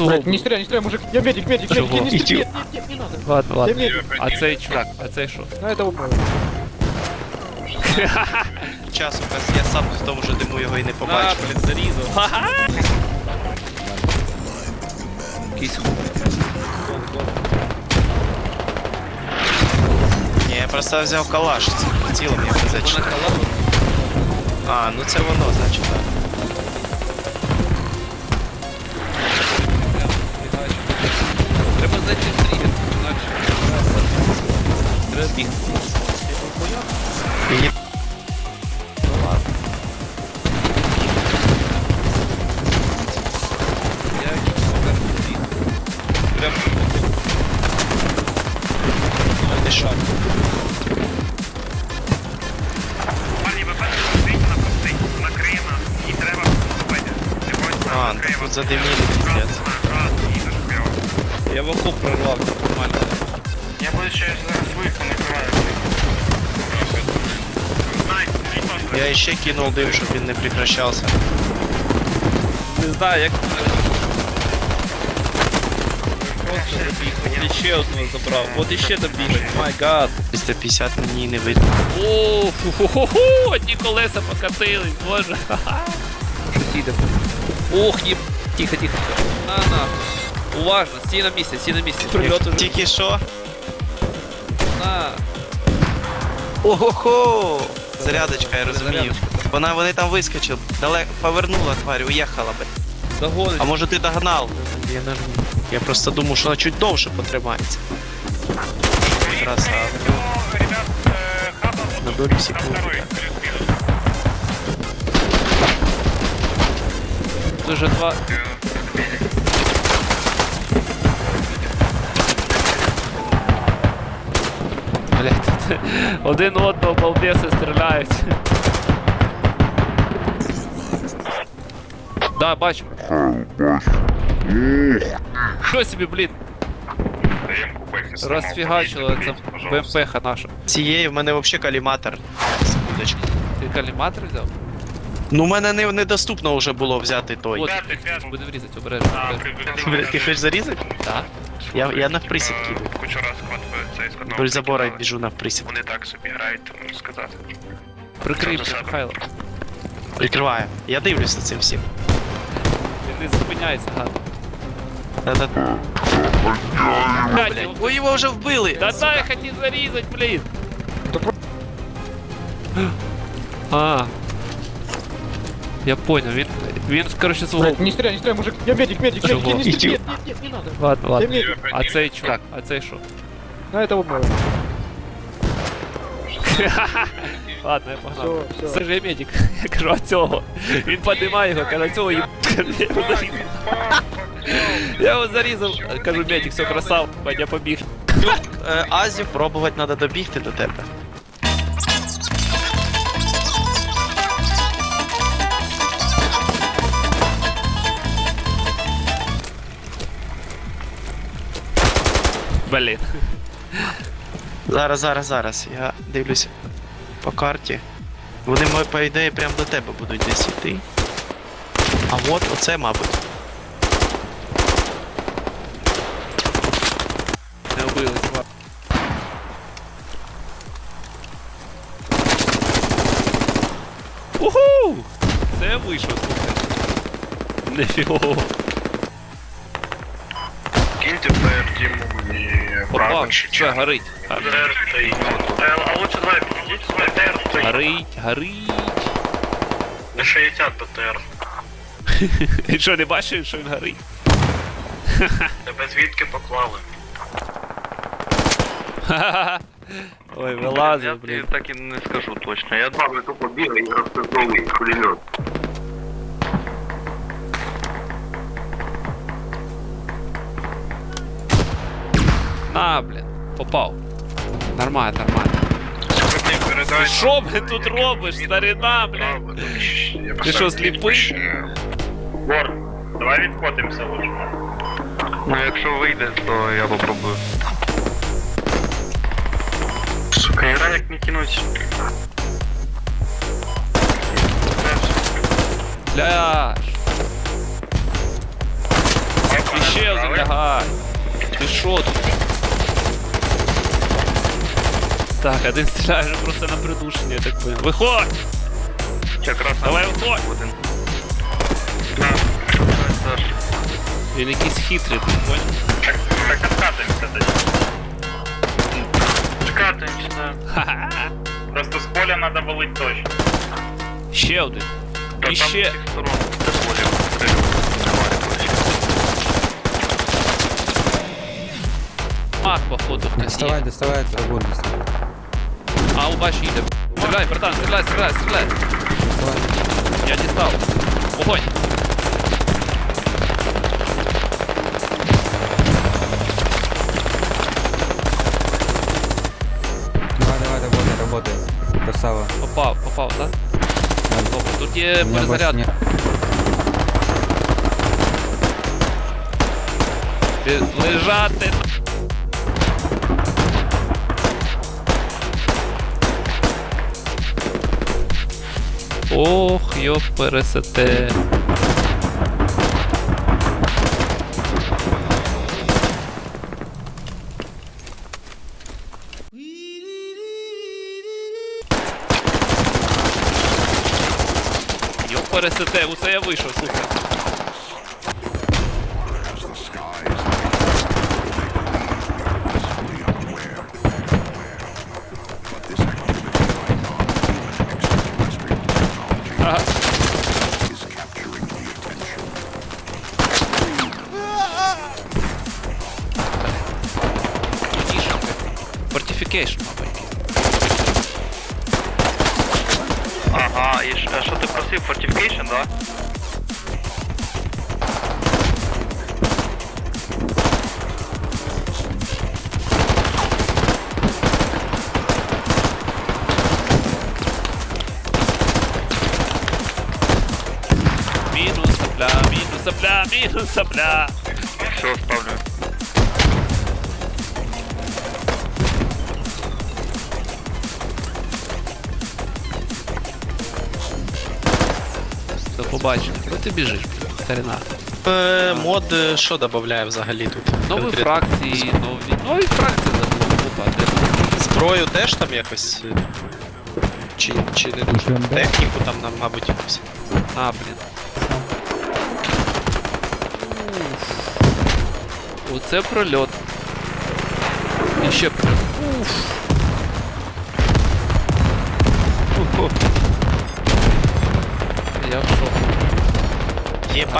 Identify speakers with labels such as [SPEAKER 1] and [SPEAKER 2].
[SPEAKER 1] Блядь, не стреляй, не стреляй, мужик, я медик, медик, медик,
[SPEAKER 2] Чего?
[SPEAKER 1] не стреляй, нет, нет, не надо.
[SPEAKER 2] Ладно,
[SPEAKER 1] Я
[SPEAKER 2] ладно.
[SPEAKER 1] медик,
[SPEAKER 2] А цей чувак, а цей що?
[SPEAKER 1] на это убил.
[SPEAKER 3] Часу, якраз я сам в тому же диму його і не
[SPEAKER 2] На,
[SPEAKER 3] побачив.
[SPEAKER 2] блін, зарізав. Ха-ха! Якийсь хуй.
[SPEAKER 3] Ні, я просто взяв калаш з цим прицілом, я
[SPEAKER 2] Вона
[SPEAKER 3] зачитав.
[SPEAKER 2] халапа.
[SPEAKER 3] А, ну це воно, значить, так.
[SPEAKER 2] Треба зайти в тригер, інакше. Треба бігти.
[SPEAKER 3] Мені
[SPEAKER 2] Я супер біг. Прям
[SPEAKER 3] не шаг.
[SPEAKER 4] Пані, ви бачите, стоїть на пустий, накриє нас, і треба вступити. Сьогодні
[SPEAKER 3] А,
[SPEAKER 4] накриє
[SPEAKER 3] тут
[SPEAKER 4] вас.
[SPEAKER 3] задиміли,
[SPEAKER 2] Я в окоп прорвався нормально.
[SPEAKER 4] Я буду ще виху накриваю. Знаєте, нічого.
[SPEAKER 3] Я ще кинув дим, щоб він не прекращався.
[SPEAKER 2] Не знаю, як. Просто забіг. От іще одного забрав. От іще там біжить. Май гад.
[SPEAKER 3] 350 мені не видно.
[SPEAKER 2] О, ху-ху-ху, одні колеса покатились, боже. Щось їде. Ох, ні. Тихо, тихо. На, на. Уважно, стій на місці, стій на місці. Прильот уже.
[SPEAKER 3] Тільки що?
[SPEAKER 2] На.
[SPEAKER 3] Ого-хо! Зарядочка, я розумію.
[SPEAKER 2] Зарядочка.
[SPEAKER 3] Вона вони там вискочили. Далеко повернула тварь, уїхала би.
[SPEAKER 2] Догонить.
[SPEAKER 3] А може ти догнав? Я нажму. Я просто думав, що вона чуть довше потримається. Красава. На долю секунди.
[SPEAKER 2] Дуже два. Один одного балбеси стріляють. Да, бачу. Що собі, блін, розфігачило це БМПха наша.
[SPEAKER 3] Цієї в мене взагалі каліматор. Секундочку.
[SPEAKER 2] Ти каліматор взяв?
[SPEAKER 3] Ну, у мене не, недоступно вже було взяти той.
[SPEAKER 2] От, буде врізати, обережно.
[SPEAKER 4] А,
[SPEAKER 2] обережно.
[SPEAKER 3] Ти хочеш зарізати?
[SPEAKER 2] Так.
[SPEAKER 3] Я, я навприсід кину.
[SPEAKER 4] Кучу раз склад цей складно.
[SPEAKER 3] Вдоль забора біжу навприсід.
[SPEAKER 4] Вони так собі грають, можу сказати.
[SPEAKER 2] Прикрий,
[SPEAKER 4] Що за
[SPEAKER 2] блін, Михайло.
[SPEAKER 3] Прикриваю. Я дивлюсь за цим всім.
[SPEAKER 2] Він не зупиняється, гад.
[SPEAKER 3] Та-та-
[SPEAKER 2] Блядь, його-
[SPEAKER 3] Ой, його вже вбили!
[SPEAKER 2] Да дай хотів зарізать, блін!
[SPEAKER 1] Да
[SPEAKER 2] А. Я понял, він, він, короче, свого...
[SPEAKER 1] Блядь, не стреляй, не стреляй, мужик, я медик, медик, медик,
[SPEAKER 2] Чего?
[SPEAKER 1] не стреляй, нет, нет, нет, не надо.
[SPEAKER 2] Ладно,
[SPEAKER 1] Я
[SPEAKER 2] ладно.
[SPEAKER 1] медик,
[SPEAKER 2] А цей чувак, а цей що?
[SPEAKER 1] на это убил.
[SPEAKER 2] Ладно, я погнав.
[SPEAKER 1] Все, все.
[SPEAKER 2] Це ж я медик. Я кажу, а цього. Він піднімає його, каже, а цього їб... Я його зарізав. Я його зарізав. Кажу, медик, все, красав, я побіг.
[SPEAKER 3] Е, Азів, пробувати треба добігти до тебе.
[SPEAKER 2] Блін.
[SPEAKER 3] Зараз, зараз, зараз. Я дивлюся по карті. Вони, по ідеї, прямо до тебе будуть десь йти. А от оце, мабуть.
[SPEAKER 2] Не вбили, чувак. Уху! Це вийшов, слухай. Нефігово.
[SPEAKER 4] Киньте ПР Тиму і
[SPEAKER 2] все, горить.
[SPEAKER 4] ДР стоїть. Е, А лучше давай підійдіть, сюди, ДР стоїть.
[SPEAKER 2] Горить, горить.
[SPEAKER 4] На 60 БТР.
[SPEAKER 2] Він що, не бачив, що він горить?
[SPEAKER 4] Тебе звідки поклали?
[SPEAKER 2] Ой, вилазив, блін.
[SPEAKER 4] так і не скажу точно. Я два ви тупо бігаю і розпиздовий пулемет.
[SPEAKER 2] На, блін. Попав. Нормально, нормально. Ти що, блін, тут робиш, старина, блін? Ти що, сліпий?
[SPEAKER 4] Вор, давай відкотимося лучше. Ну, якщо вийде, то я попробую. Сука, гра як не кинуть.
[SPEAKER 2] Пляж. І ще один лягай. Ти що тут? Так, один стріляє вже просто на придушення, я так понял. Виходь!
[SPEAKER 4] Якраз
[SPEAKER 2] Давай виходь!
[SPEAKER 4] один. Давай, Саш.
[SPEAKER 2] Він якийсь хитрий, ти понял?
[SPEAKER 4] Так, так откатываемся тоді. Откатываемся, да.
[SPEAKER 2] Ха-ха!
[SPEAKER 4] Просто з поля надо валить точно.
[SPEAKER 2] Ще один. І ще.
[SPEAKER 4] сторон де поле.
[SPEAKER 2] Мак, походу, хтось є.
[SPEAKER 5] Доставай, доставай, вагон доставай.
[SPEAKER 2] А, у бачу їде. Стріляй, братан, стріляй, стріляй, стріляй. Я дістав. Огонь.
[SPEAKER 5] Давай, давай, работай, работай. Красава.
[SPEAKER 2] Попав, попав, так? Добре, тут є
[SPEAKER 5] У меня больше
[SPEAKER 2] перезарядка.
[SPEAKER 5] нет.
[SPEAKER 2] Ле- Лежати. Ох, йоп, пересете. Йоп, пересете, усе я вийшов, слухай. Мабуть.
[SPEAKER 4] Ага, і ш- а що ти просив? Fortification, да?
[SPEAKER 2] Мінус сопля, мінус сопля, мінус сопля.
[SPEAKER 4] Все, ставлю.
[SPEAKER 2] Побачення. Куди ти біжиш, старина?
[SPEAKER 3] Е, мод е, що додає взагалі тут?
[SPEAKER 2] Нові
[SPEAKER 3] Конкретно?
[SPEAKER 2] фракції, нові. Нові фракції купати.
[SPEAKER 3] Зброю теж там якось. е, Чи, чи не дуже? Техніку там нам, мабуть, якусь.
[SPEAKER 2] А, блін. Уф. Оце прольот. І ще прольот. Уф. Шоку.